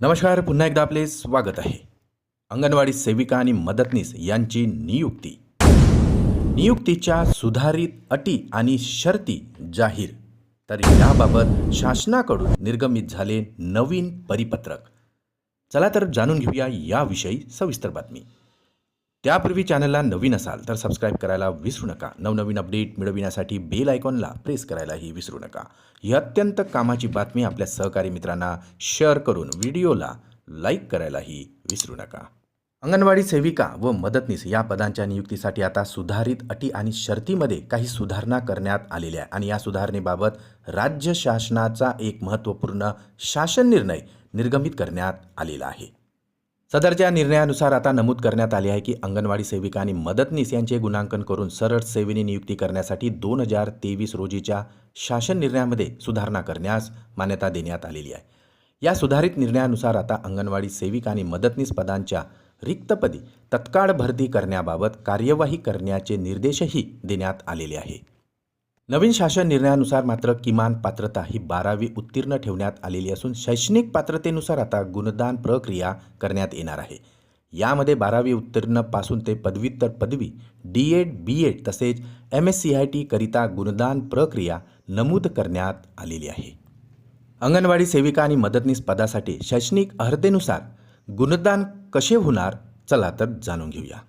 नमस्कार पुन्हा एकदा आपले स्वागत आहे. अंगणवाडी सेविका आणि मदतनीस यांची नियुक्ती. नियुक्तीच्या सुधारित अटी आणि शर्ती जाहीर. तर याबाबत शासनाकडून निर्गमित झाले नवीन परिपत्रक. चला तर जाणून घेऊया याविषयी सविस्तर बातमी. त्यापूर्वी चॅनलला नवीन असाल तर सबस्क्राईब करायला विसरू नका. नवनवीन अपडेट मिळविण्यासाठी बेल आयकॉनला प्रेस करायलाही विसरू नका. ही अत्यंत कामाची बातमी आपल्या सहकारी मित्रांना शेअर करून व्हिडिओला लाईक करायलाही विसरू नका. अंगणवाडी सेविका व मदतनीस या पदांच्या नियुक्तीसाठी आता सुधारित अटी आणि शर्तीमध्ये काही सुधारणा करण्यात आलेल्या आहे आणि या सुधारणेबाबत राज्य शासनाचा एक महत्त्वपूर्ण शासन निर्णय निर्गमित करण्यात आलेला आहे. सदरच्या निर्णयानुसार आता नमूद करण्यात आले आहे की अंगणवाडी सेविका आणि मदतनीस यांचे गुणांकन करून सरळ सेवेने नियुक्ती करण्यासाठी दोन हजार तेवीस रोजीच्या शासन निर्णयामध्ये सुधारणा करण्यास मान्यता देण्यात आलेली आहे. या सुधारित निर्णयानुसार आता अंगणवाडी सेविका आणि मदतनीस पदांच्या रिक्तपदी तत्काळ भरती करण्याबाबत कार्यवाही करण्याचे निर्देशही देण्यात आलेले आहे. नवीन शासन निर्णयानुसार मात्र किमान पात्रता ही बारावी उत्तीर्ण ठेवण्यात आलेली असून शैक्षणिक पात्रतेनुसार आता गुणदान प्रक्रिया करण्यात येणार आहे. यामध्ये बारावी उत्तीर्णपासून ते पदव्युत्तर पदवी डी एड बी एड तसेच एम एस सी आय टीकरिता गुणदान प्रक्रिया नमूद करण्यात आलेली आहे. अंगणवाडी सेविका आणि मदतनीस पदासाठी शैक्षणिक अर्हतेनुसार गुणदान कसे होणार चला तर जाणून घेऊया.